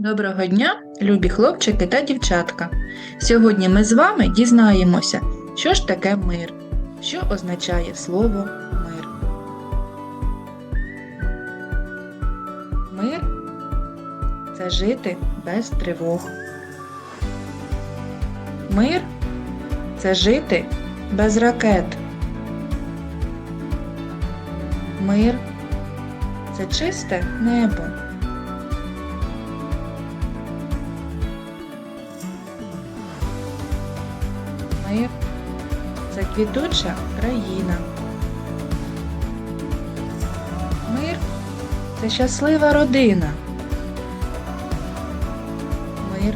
Доброго дня, любі хлопчики та дівчатка. Сьогодні ми з вами дізнаємося, що ж таке мир, що означає слово мир. Мир це жити без тривог. Мир це жити без ракет. Мир це чисте небо. Мир це квітуча країна. Мир це щаслива родина. Мир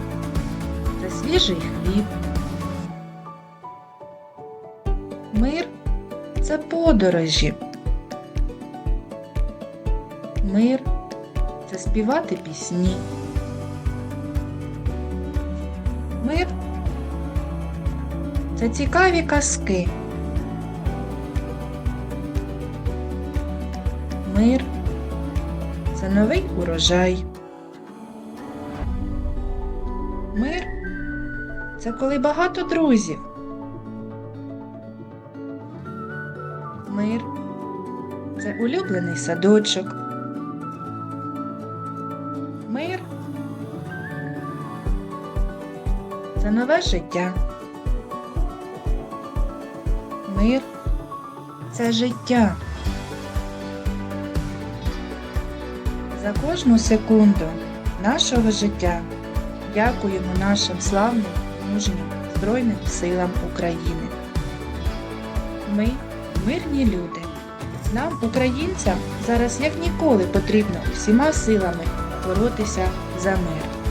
це свіжий хліб. Мир це подорожі. Мир це співати пісні. Мир це цікаві казки. Мир це новий урожай. Мир це коли багато друзів. Мир це улюблений садочок. Мир це нове життя. Мир це життя. За кожну секунду нашого життя дякуємо нашим славним, мужнім Збройним силам України. Ми мирні люди. Нам, українцям, зараз як ніколи потрібно всіма силами боротися за мир.